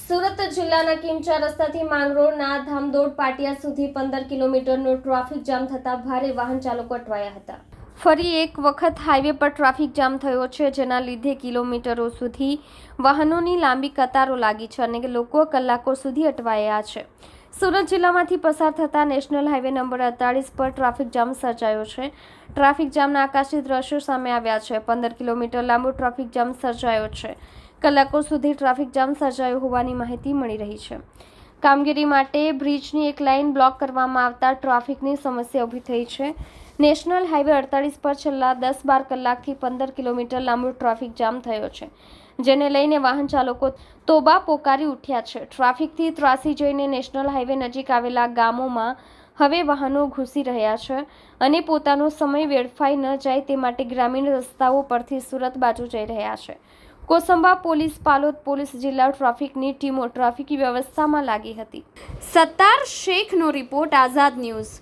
સુરત જિલ્લાના કિમચા રસ્તાથી માંગરોળના ધામદોડ પાટિયા સુધી પંદર કિલોમીટરનો ટ્રાફિક જામ થતા ભારે વાહન ચાલકો અટવાયા હતા. ફરી એક વખત હાઈવે પર ટ્રાફિક જામ થયો છે, જેના લીધે કિલોમીટરો સુધી વાહનોની લાંબી કતારો લાગી છે અને લોકો કલાકો સુધી અટવાયા છે. સુરત જિલ્લામાંથી પસાર થતા નેશનલ હાઈવે નંબર અડતાળીસ પર ટ્રાફિક જામ સર્જાયો છે. ટ્રાફિક જામના આકાશી દ્રશ્યો સામે આવ્યા છે. પંદર કિલોમીટર લાંબો ટ્રાફિક જામ સર્જાયો છે. કલાકો સુધી ટ્રાફિક જામ સર્જાયો હોવાની માહિતી મળી રહી છે. કામગીરી માટે બ્રિજની એક લાઇન બ્લોક કરવામાં આવતા ટ્રાફિકની સમસ્યા ઊભી થઈ છે. નેશનલ હાઈવે અડતાળીસ પર છેલ્લા દસ બાર કલાકથી પંદર કિલોમીટર લાંબો ટ્રાફિક જામ થયો છે, જેને લઈને વાહન ચાલકો તોબા પોકારી ઉઠ્યા છે. ટ્રાફિકથી ત્રાસી જઈને નેશનલ હાઈવે નજીક આવેલા ગામોમાં હવે વાહનો ઘૂસી રહ્યા છે અને પોતાનો સમય વેડફાઈ ન જાય તે માટે ગ્રામીણ રસ્તાઓ પરથી સુરત બાજુ જઈ રહ્યા છે. કોસંબા પોલીસ, પાલોદ પોલીસ જિલ્લા ટ્રાફિકની ટીમો ટ્રાફિક વ્યવસ્થામાં લાગી હતી. સત્તાર શેખનો રિપોર્ટ આઝાદ ન્યૂઝ.